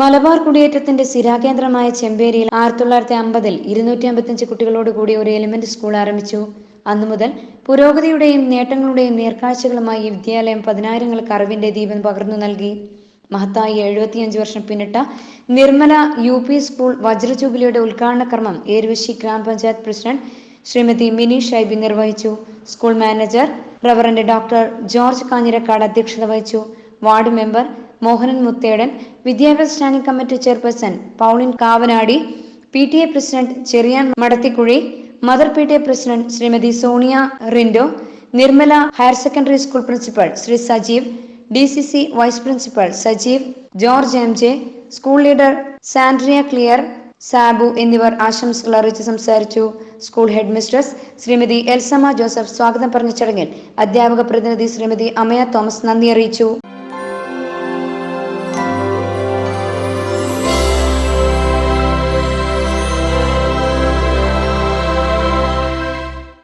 മലബാർ കുടിയേറ്റത്തിന്റെ സ്ഥിരാകേന്ദ്രമായ ചെമ്പേരിയിൽ ആയിരത്തി തൊള്ളായിരത്തി അമ്പതിൽ ഇരുന്നൂറ്റി അമ്പത്തിയഞ്ച് കുട്ടികളോട് കൂടി ഒരു എലിമെന്റ് സ്കൂൾ ആരംഭിച്ചു. അന്നു മുതൽ പുരോഗതിയുടെയും നേട്ടങ്ങളുടെയും നേർക്കാഴ്ചകളുമായി ഈ വിദ്യാലയം പതിനായിരങ്ങൾക്ക് അറിവിന്റെ ദീപം പകർന്നു നൽകി. മഹത്തായി എഴുപത്തിയഞ്ച് വർഷം പിന്നിട്ട നിർമ്മല യു പി സ്കൂൾ വജ്രജൂബിലിയുടെ ഉദ്ഘാടന കർമ്മം ഏരുവശി ഗ്രാമപഞ്ചായത്ത് പ്രസിഡന്റ് ശ്രീമതി മിനി ഷൈബി നിർവഹിച്ചു. School manager reverend doctor George Kanjirakkad അധ്യക്ഷത വഹിച്ചു. വാർഡ് മെമ്പർ മോഹനൻ മുത്തേടൻ വിദ്യാഭ്യാസ standing committee chairperson Pauline Kavanadi P T A president Cheriyan Madathikuzhi mother P T A president Shrimati Sonia Rindo Nirmala higher secondary school principal Shri Sajeev D C C vice principal Sajeev George M J school leader Sandria clear Sabu എന്നിവർ ആശംസകൾ അറിയിച്ച് സംസാരിച്ചു. School head mistress Shrimati Elsamma Joseph സ്വാഗതം പറഞ്ഞ ചടങ്ങിൽ അധ്യാപക പ്രതിനിധി Shrimati Amaya Thomas നന്ദി അറിയിച്ചു.